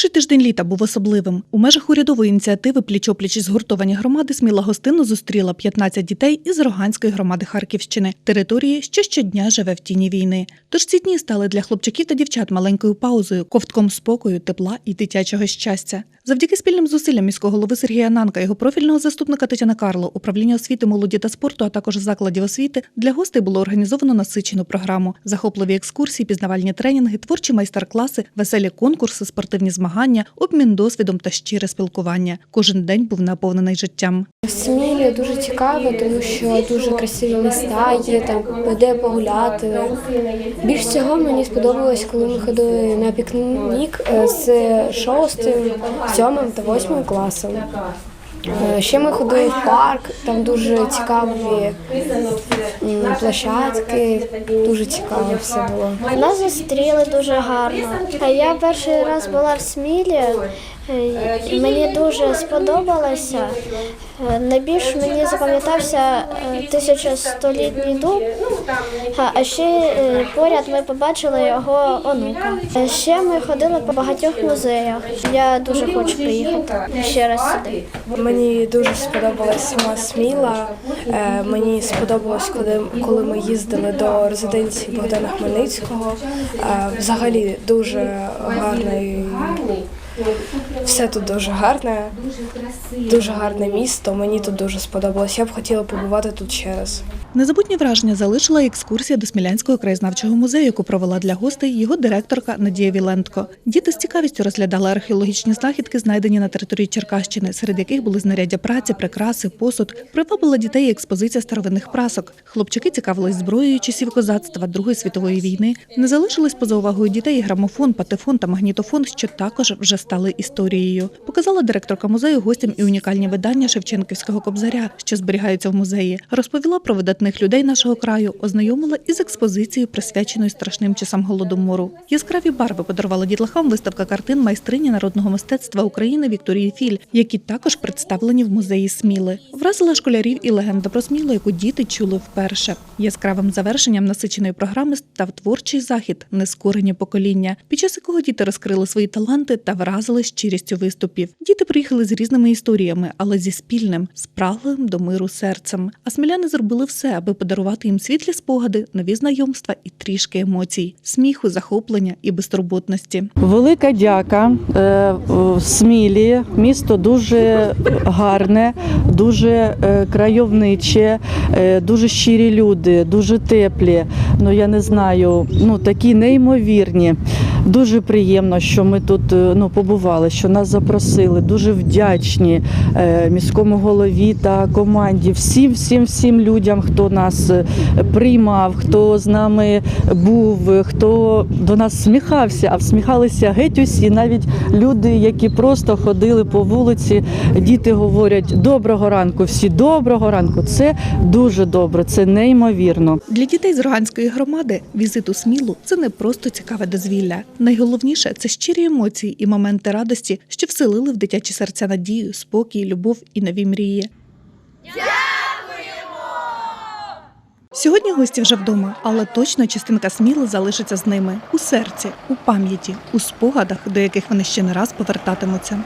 Перший тиждень літа був особливим. У межах урядової ініціативи пліч-опліч згуртовані громади Сміла гостинно зустріла 15 дітей із Роганської громади Харківщини, території, що щодня живе в тіні війни. Тож ці дні стали для хлопчаків та дівчат маленькою паузою, ковтком спокою, тепла і дитячого щастя. Завдяки спільним зусиллям міського голови Сергія Нанка, його профільного заступника Тетяна Карло, управління освіти, молоді та спорту, а також закладів освіти для гостей було організовано насичену програму, захопливі екскурсії, пізнавальні тренінги, творчі майстер-класи, веселі конкурси, спортивні змагання, обмін досвідом та щире спілкування. Кожен день був наповнений життям. Смілі дуже цікаво, тому що дуже красиві міста є, там де погуляти. Більш цього мені сподобалось, коли ми ходили на пікнік е, з шостим, сьомим та восьмим класом. Е, Ще ми ходили в парк, там дуже цікаві площадки, дуже цікаво все було. Нас зустріли дуже гарно. А Я перший раз була в Смілі. Е, Мені дуже сподобалося. Е, Найбільш мені запам'ятався е, тисячостолітній дуб, а ще поряд ми побачили його онука. Ще ми ходили по багатьох музеях. Я дуже хочу приїхати ще раз сюди. Мені дуже сподобалась сама Сміла. Мені сподобалось, коли, коли ми їздили до резиденції Богдана Хмельницького. Взагалі дуже гарний. Все тут дуже гарне, дуже гарне місто. Мені тут дуже сподобалось. Я б хотіла побувати тут ще раз. Незабутні враження залишила екскурсія до Смілянського краєзнавчого музею, яку провела для гостей його директорка Надія Вілентко. Діти з цікавістю розглядали археологічні знахідки, знайдені на території Черкащини, серед яких були знаряддя праці, прикраси, посуд. Привабила дітей експозиція старовинних прасок. Хлопчики цікавились зброєю часів козацтва Другої світової війни. Не залишились поза увагою дітей і грамофон, патефон та магнітофон, що також вже стали історією. Показала директорка музею гостям і унікальні видання Шевченківського кобзаря, що зберігаються в музеї. Розповіла про видатних людей нашого краю, ознайомила із експозицією, присвяченою страшним часам голодомору. Яскраві барви подарувала дітлахам виставка картин майстрині народного мистецтва України Вікторії Філь, які також представлені в музеї Сміли. Вразила школярів і легенда про Смілу, яку діти чули вперше. Яскравим завершенням насиченої програми став творчий захід Нескорені покоління, під час якого діти розкрили свої таланти та вразили щирістю виступів. Діти приїхали з різними історіями, але зі спільним, спраглим до миру серцем. А сміляни зробили все, аби подарувати їм світлі спогади, нові знайомства і трішки емоцій, сміху, захоплення і безтурботності. Велика дяка Е, Смілі. Місто дуже гарне, дуже е, крайовниче, е, дуже щирі люди, дуже теплі. Ну я не знаю, ну такі неймовірні. Дуже приємно, що ми тут е, ну, побували, що нас запросили. Дуже вдячні е, міському голові та команді, всім, всім, всім людям, хто нас е, приймав, хто з нами був, хто до нас сміхався, а всміхалися геть усі, навіть люди, які просто ходили по вулиці. Діти говорять доброго ранку, всі доброго ранку. Це дуже добре, це неймовірно. Для дітей з Роганської громади візит у Смілу це не просто цікаве дозвілля. Найголовніше це щирі емоції і моменти радості, що вселили в дитячі серця надію, спокій, любов і нові мрії. Сьогодні гості вже вдома, але точно частинка Сміли залишиться з ними у серці, у пам'яті, у спогадах, до яких вони ще не раз повертатимуться.